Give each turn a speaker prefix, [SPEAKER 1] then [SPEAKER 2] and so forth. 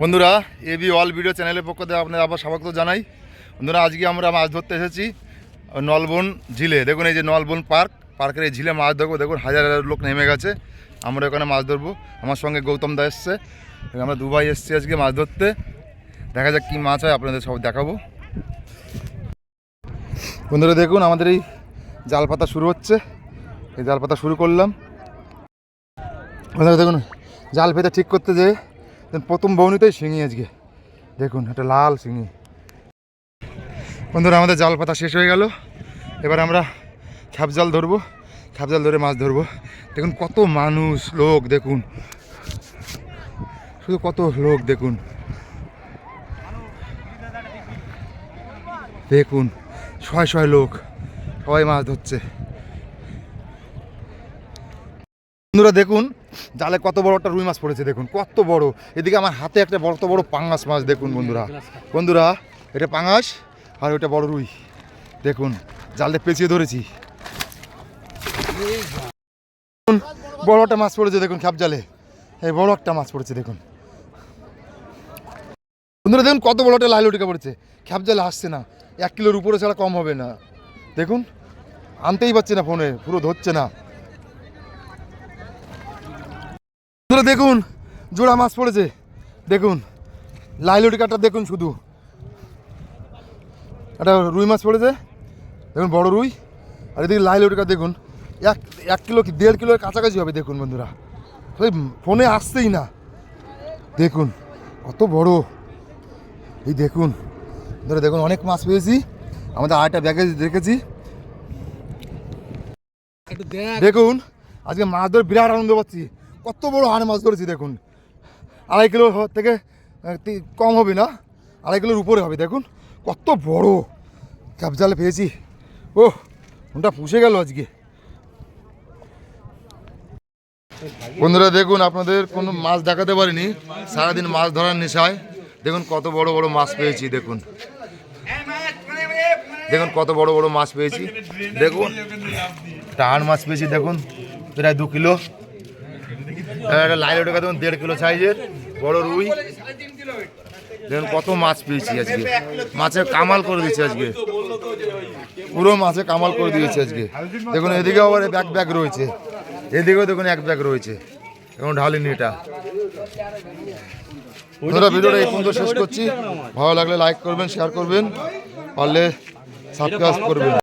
[SPEAKER 1] বন্ধুরা AB all video চ্যানেলের পক্ষ থেকে আপনাদের আবার স্বাগত জানাই। বন্ধুরা, আজকে আমরা মাছ ধরতে এসেছি, নলবন ঝিলে। দেখুন, এই যে নলবন পার্ক, পার্কের এই ঝিলে মাছ ধরবো। দেখুন, হাজার হাজার লোক নেমে গেছে। আমরা ওখানে মাছ ধরবো। আমার সঙ্গে গৌতম দা এসছে। আমরা দুবাই এসছি আজকে মাছ ধরতে। দেখা যাক কী মাছ হয়, আপনাদের সব দেখাবো। বন্ধুরা, দেখুন, আমাদের এই জাল পাতা শুরু হচ্ছে। এই জাল পাতা শুরু করলাম। বন্ধুরা, দেখুন, জাল পেতে ঠিক করতে যেয়ে দেন প্রথম বৌনিতেই শিঙি আজকে। দেখুন, একটা লাল শিঙি। বন্ধুরা, আমাদের জাল পাতা শেষ হয়ে গেল। এবার আমরা খ্যাপ জাল ধরবো। খ্যাপ জাল ধরে মাছ ধরবো। দেখুন, কত মানুষ, লোক, দেখুন। শুধু কত লোক, দেখুন। দেখুন ছয় ছয় লোক, সবাই মাছ ধরছে। বন্ধুরা, দেখুন জালে কত বড় একটা রুই মাছ পড়েছে দেখুন কত বড়। এদিকে আমার হাতে একটা বড় বড় পাঙ্গাস মাছ দেখুন বন্ধুরা। বন্ধুরা এটা পাঙ্গাস আর ওটা বড় রুই। দেখুন জালে পেঁচিয়ে ধরেছি। বড় একটা মাছ পড়েছে দেখুন খ্যাপ জালে। এই বড় একটা মাছ পড়েছে দেখুন। বন্ধুরা দেখুন কত বড় একটা লাইলটিকা পড়েছে। খ্যাপ জালে আসছে না। এক কিলোর উপরে ছাড়া কম হবে না। দেখুন আনতেই পারছে না ফোনে পুরো ধরছে না। বন্ধুরা দেখুন জোড়া মাছ পড়েছে। দেখুন লাইলটিকাটা দেখুন শুধু। একটা রুই মাছ পড়েছে। দেখুন বড় রুই। আর এদিকে লাইলটিকা দেখুন। এক এক কিলো কি দেড় কিলোর কাছাকাছি হবে দেখুন বন্ধুরা। ওই ফোনে আসছেই না। দেখুন কত বড়। এই দেখুন ধরে দেখুন অনেক মাছ পেয়েছি। আমাদের আরেকটা ব্যাগে রেখেছি। দেখুন আজকে মাছ ধরে বিরাট আনন্দ পাচ্ছি। কত বড় হাড় মাছ ধরেছি দেখুন। আড়াই কিলো থেকে কম হবে না? আড়াই কিলোর উপরে হবে, দেখুন। কত বড়। ক্যাপ জালে পেয়েছি। ও ওটা পুষে গেল আজকে। বন্ধুরা, দেখুন, আপনাদের কোনো মাছ দেখাতে পারিনি। সারাদিন মাছ ধরার নেশায়। দেখুন, কত বড় বড় মাছ পেয়েছি, দেখুন। দেখুন, কত বড় বড় মাছ পেয়েছি। দেখুন টান মাছ পেয়েছি, দেখুন। প্রায় দু কিলো। একটা লাইল ওটা দেখুন, দেড় কিলো সাইজের, বড় রুই। দেখুন, কত মাছ পেয়েছি আজকে। মাছের কামাল করে দিয়েছে আজকে। পুরো মাছে কামাল করে দিয়েছে আজকে। দেখুন এদিকে আবার ব্যাগ ব্যাগ রয়েছে। এদিকেও দেখুন, এক ব্যাগ রয়েছে। এবং ঢালিনি এটা। ভিডিওটা এই পর্যন্ত শেষ করছি। ভালো লাগলে লাইক করবেন শেয়ার করবেন। পারলে সাবস্ক্রাইব করবেন।